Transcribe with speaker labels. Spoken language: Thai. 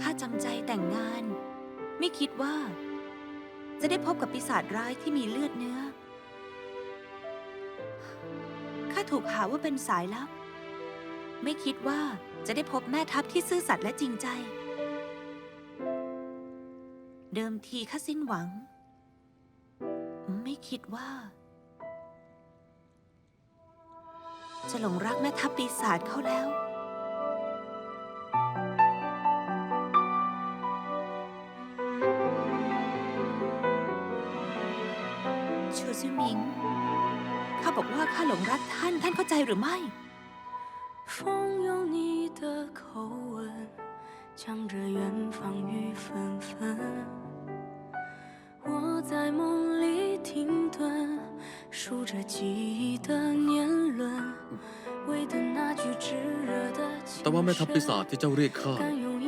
Speaker 1: ข้าจำใจแต่งงาน ไม่คิดว่า จะได้พบกับปีศาจร้ายที่มีเลือดเนื้อ ข้าถูกหาว่าเป็นสายลับ ไม่คิดว่าจะได้พบแม่ทัพที่ซื่อสัตย์และจริงใจ เดิมทีข้าสิ้นหวัง ไม่คิดว่า จะหลงรักแม่ทัพปีศาจเขาแล้ว ชูซิหมิง ข้าบอกว่าข้าหลงรักท่าน ท่านเข้าใจหรือไม่
Speaker 2: 风有你的口吻，将这远方雨纷纷。我在梦里停顿，数着记忆的年轮，为等那句炙热的情
Speaker 3: แต่ว่าแม่ทัพปีศาจที่เจ้าเรียกข้า
Speaker 2: 敢用一生